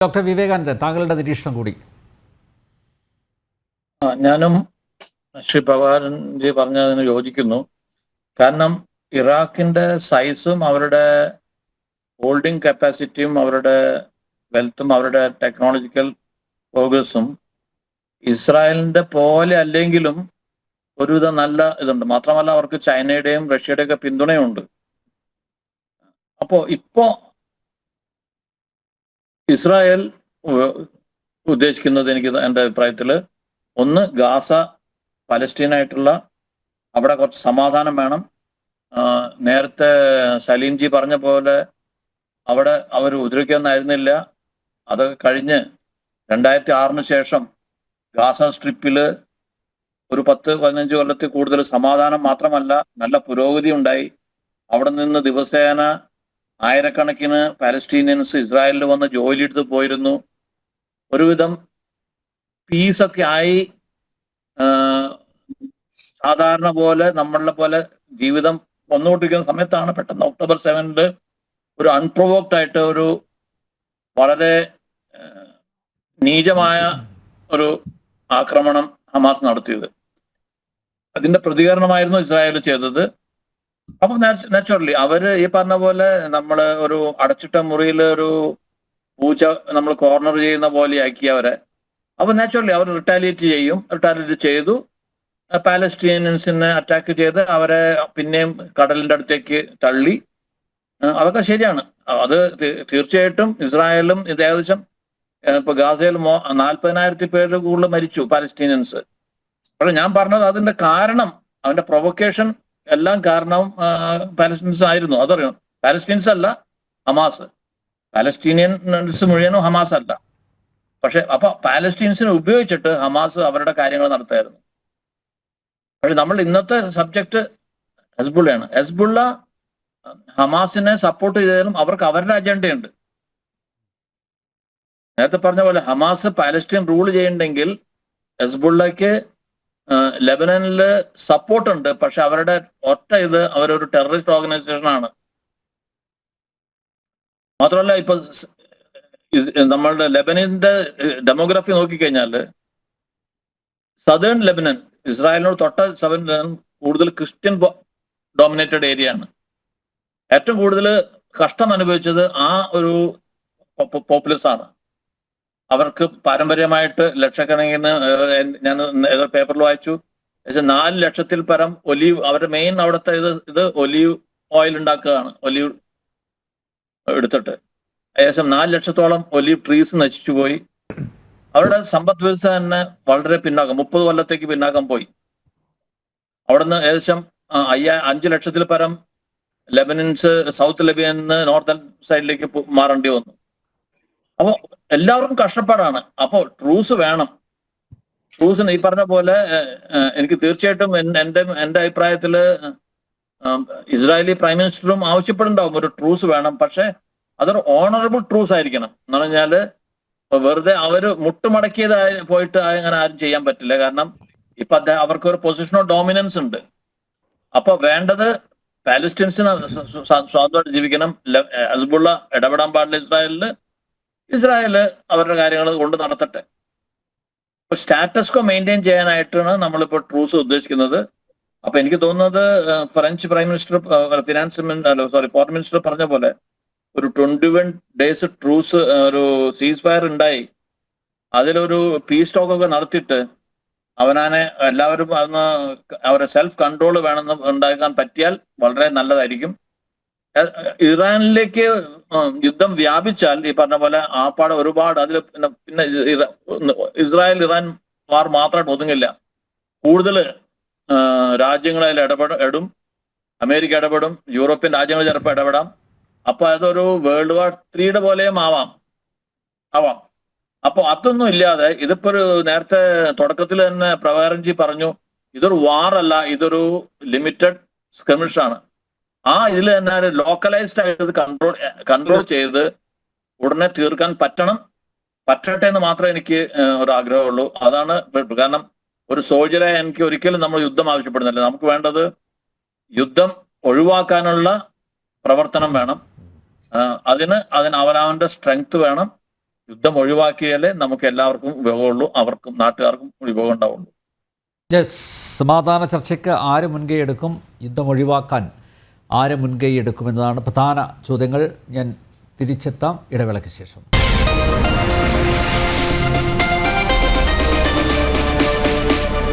Doctor വിവേകാനന്ദൻ താങ്കളുടെ നിരീക്ഷണം കൂടി. ഞാനും ശ്രീ പവാരൻജി പറഞ്ഞതിന് യോജിക്കുന്നു. കാരണം ഇറാഖിന്റെ സൈസും അവരുടെ ഹോൾഡിംഗ് കപ്പാസിറ്റിയും അവരുടെ വെൽത്തും അവരുടെ ടെക്നോളജിക്കൽ പ്രോഗ്രസും ഇസ്രായേലിന്റെ പോലെ അല്ലെങ്കിലും ഒരുവിധം നല്ല ഇതുണ്ട്. മാത്രമല്ല അവർക്ക് ചൈനയുടെയും റഷ്യയുടെയും ഒക്കെ പിന്തുണയുണ്ട്. അപ്പോ ഇപ്പോ ഇസ്രായേൽ ഉദ്ദേശിക്കുന്നത് എനിക്ക് എന്റെ അഭിപ്രായത്തിൽ ഒന്ന് ഗാസ പലസ്റ്റീനായിട്ടുള്ള അവിടെ കുറച്ച് സമാധാനം വേണം. നേരത്തെ സലീംജി പറഞ്ഞ പോലെ അവിടെ അവർ ഉപദ്രവിക്കാന്നായിരുന്നില്ല അതൊക്കെ കഴിഞ്ഞ് രണ്ടായിരത്തി ആറിന് ശേഷം ഗാസ സ്ട്രിപ്പിൽ ഒരു പത്ത് പതിനഞ്ച് കൊല്ലത്തിൽ കൂടുതൽ സമാധാനം മാത്രമല്ല നല്ല പുരോഗതി ഉണ്ടായി. അവിടെ നിന്ന് ദിവസേന ആയിരക്കണക്കിന് പാലസ്റ്റീനിയൻസ് ഇസ്രായേലിൽ വന്ന് ജോലി എടുത്ത് പോയിരുന്നു. ഒരുവിധം പീസൊക്കെ ആയി. സാധാരണ പോലെ നമ്മളെ പോലെ ജീവിതം വന്നുകൊണ്ടിരിക്കുന്ന സമയത്താണ് പെട്ടെന്ന് ഒക്ടോബർ സെവനിൽ ഒരു അൺപ്രൊവോക്ഡ് ആയിട്ട് ഒരു വളരെ നീചമായ ഒരു ആക്രമണം ഹമാസ് നടത്തിയത്. അതിന്റെ പ്രതികരണമായിരുന്നു ഇസ്രായേൽ ചെയ്തത്. അപ്പൊ നാച്ചുറലി അവർ ഈ പറഞ്ഞ പോലെ നമ്മൾ ഒരു അടച്ചിട്ട മുറിയിൽ ഒരു പൂച്ച നമ്മൾ കോർണർ ചെയ്യുന്ന പോലെ ആക്കി അവരെ. അപ്പൊ നാച്ചുറലി അവർ റിട്ടാലിയേറ്റ് ചെയ്യും. റിട്ടാലിയേറ്റ് ചെയ്തു. പാലസ്റ്റീനിയൻസിനെ അറ്റാക്ക് ചെയ്ത് അവരെ പിന്നെയും കടലിന്റെ അടുത്തേക്ക് തള്ളി. അതൊക്കെ ശരിയാണ്. അത് തീർച്ചയായിട്ടും ഇസ്രായേലും ഇത് ഏകദേശം ഇപ്പൊ ഗാസയിൽ മോ നാൽപ്പതിനായിരത്തി പേര് കൂടുതൽ മരിച്ചു പാലസ്റ്റീനിയൻസ് പക്ഷെ ഞാൻ പറഞ്ഞത് അതിന്റെ കാരണം അവന്റെ പ്രൊവക്കേഷൻ എല്ലാം കാരണം പാലസ്റ്റീൻസ് ആയിരുന്നു. അതറിയണം പാലസ്റ്റീൻസ് അല്ല ഹമാസ്. പാലസ്റ്റീനിയൻസ് മുഴുവനും ഹമാസ് അല്ല. പക്ഷെ അപ്പൊ പാലസ്റ്റീൻസിനെ ഉപയോഗിച്ചിട്ട് ഹമാസ് അവരുടെ കാര്യങ്ങൾ നടത്തായിരുന്നു. പക്ഷെ നമ്മൾ ഇന്നത്തെ സബ്ജക്ട് ഹസ്ബുള്ളയാണ്. ഹസ്ബുള്ള ഹമാസിനെ സപ്പോർട്ട് ചെയ്താലും അവർക്ക് അവരുടെ അജണ്ടയുണ്ട് നേരത്തെ പറഞ്ഞ പോലെ ഹമാസ് പാലസ്റ്റീൻ റൂൾ ചെയ്യണ്ടെങ്കിൽ ഹെസ്ബുള്ളക്ക് ലെബനനിൽ സപ്പോർട്ട് ഉണ്ട് പക്ഷെ അവരുടെ ഒറ്റ ഇത് അവരൊരു ടെററിസ്റ്റ് ഓർഗനൈസേഷൻ ആണ് മാത്രമല്ല ഇപ്പൊ നമ്മളുടെ ലെബനിന്റെ ഡെമോഗ്രഫി നോക്കിക്കഴിഞ്ഞാൽ സദേൺ ലെബനൻ ഇസ്രായേലിനോട് തൊട്ട സവൻ കൂടുതൽ ക്രിസ്ത്യൻ ഡോമിനേറ്റഡ് ഏരിയ ആണ് ഏറ്റവും കൂടുതൽ കഷ്ടം അനുഭവിച്ചത് ആ ഒരു പോപ്പുലസ് ആണ് അവർക്ക് പാരമ്പര്യമായിട്ട് ലക്ഷക്കണക്കിന് ഞാൻ പേപ്പറിൽ വായിച്ചു. നാല് ലക്ഷത്തിൽ പരം ഒലീവ് അവരുടെ മെയിൻ അവിടുത്തെ ഇത് ഇത് ഒലീവ് ഓയിൽ ഉണ്ടാക്കുകയാണ്. ഒലീവ് എടുത്തിട്ട്. ഏകദേശം നാല് ലക്ഷത്തോളം ഒലീവ് ട്രീസ് നശിച്ചു പോയി. അവരുടെ സമ്പദ് വ്യവസ്ഥ തന്നെ വളരെ പിന്നാക്കം മുപ്പത് കൊല്ലത്തേക്ക് പിന്നാക്കം പോയി. അവിടുന്ന് ഏകദേശം അയ്യാ അഞ്ചു ലക്ഷത്തിൽ പരം ലെബനൻസ് സൗത്ത് ലെബിയൻ നിന്ന് നോർത്തേൺ സൈഡിലേക്ക് മാറേണ്ടി വന്നു. അപ്പോ എല്ലാവർക്കും കഷ്ടപ്പാടാണ്. അപ്പോ ട്രൂസ് വേണം. ട്രൂസ് ഈ പറഞ്ഞ പോലെ എനിക്ക് തീർച്ചയായിട്ടും എന്റെ എന്റെ അഭിപ്രായത്തിൽ ഇസ്രായേലി പ്രൈം മിനിസ്റ്ററും ആവശ്യപ്പെടുന്നുണ്ടാവും ഒരു ട്രൂസ് വേണം. പക്ഷെ അതൊരു ഓണറബിൾ ട്രൂസ് ആയിരിക്കണം. എന്ന് പറഞ്ഞാൽ വെറുതെ അവർ മുട്ടുമടക്കിയതായി പോയിട്ട് അങ്ങനെ ആരും ചെയ്യാൻ പറ്റില്ല. കാരണം ഇപ്പൊ അദ്ദേഹം അവർക്ക് ഒരു പൊസിഷൻ ഓഫ് ഡോമിനൻസ് ഉണ്ട്. അപ്പൊ വേണ്ടത് പാലസ്റ്റീൻസിന് സ്വ- സ്വ- ജീവിക്കണം. ഹസ്ബുള്ള ഇടപെടാൻ പാടില്ല ഇസ്രായേലിൽ. ഇസ്രായേൽ അവരുടെ കാര്യങ്ങൾ കൊണ്ട് നടത്തട്ടെ. സ്റ്റാറ്റസ് കോ മെയിന്റെയിൻ ചെയ്യാനായിട്ടാണ് നമ്മളിപ്പോൾ ട്രൂസ് ഉദ്ദേശിക്കുന്നത്. അപ്പൊ എനിക്ക് തോന്നുന്നത് French prime minister finance sorry foreign minister പറഞ്ഞ പോലെ ഒരു ട്വന്റി വൺ ഡേയ്സ് ട്രൂസ് ഒരു സീസ് ഫയർ ഉണ്ടായി. അതിലൊരു പീസ് ടോക്ക് ഒക്കെ നടത്തിയിട്ട് അവനാനെ എല്ലാവരും അന്ന് അവരെ സെൽഫ് കൺട്രോൾ വേണമെന്ന് ഉണ്ടാക്കാൻ പറ്റിയാൽ വളരെ നല്ലതായിരിക്കും. ഇറാനിലേക്ക് യുദ്ധം വ്യാപിച്ചാൽ ഈ പറഞ്ഞ പോലെ ആപ്പാടെ ഒരുപാട് അതിൽ പിന്നെ പിന്നെ ഇസ്രായേൽ ഇറാൻ വാർ മാത്രമായിട്ട് ഒതുങ്ങില്ല. കൂടുതൽ രാജ്യങ്ങളിൽ ഇടപെടും ഇടും അമേരിക്ക ഇടപെടും. യൂറോപ്യൻ രാജ്യങ്ങൾ ചിലപ്പോൾ ഇടപെടാം. അപ്പൊ അതൊരു വേൾഡ് വാർ ത്രീയുടെ പോലെയും ആവാം. ആവാം. അപ്പൊ അതൊന്നും ഇല്ലാതെ ഇതിപ്പോ ഒരു നേരത്തെ തുടക്കത്തിൽ തന്നെ പ്രഭാകരൻജി പറഞ്ഞു ഇതൊരു വാറല്ല ഇതൊരു ലിമിറ്റഡ് സ്കമിഷാണ്. ആ ഇതിൽ തന്നെ ലോക്കലൈസ്ഡ് ആയിട്ട് കൺട്രോൾ കൺട്രോൾ ചെയ്ത് ഉടനെ തീർക്കാൻ പറ്റണം. പറ്റട്ടെ എന്ന് മാത്രമേ എനിക്ക് ഒരു ആഗ്രഹമുള്ളൂ. അതാണ് കാരണം ഒരു സോൾജറെ എനിക്ക് ഒരിക്കലും നമ്മൾ യുദ്ധം ആവശ്യപ്പെടുന്നില്ല. നമുക്ക് വേണ്ടത് യുദ്ധം ഒഴിവാക്കാനുള്ള പ്രവർത്തനം വേണം. അതിന് അതിന് അവനവന്റെ സ്ട്രെങ്ത് വേണം. യുദ്ധം ഒഴിവാക്കിയാലേ നമുക്ക് എല്ലാവർക്കും ഉപയോഗമുള്ളൂ. അവർക്കും നാട്ടുകാർക്കും ഉപയോഗം ഉണ്ടാവുള്ളൂ. യെസ് സമാധാന ചർച്ചയ്ക്ക് ആര് മുൻകൈ എടുക്കും യുദ്ധം ഒഴിവാക്കാൻ. ആര് മുൻകൈ എടുക്കുമെന്നതാണ് പ്രധാന ചോദ്യങ്ങൾ. ഞാൻ തിരിച്ചെത്താം. ഇടവേളയ്ക്ക് ശേഷം.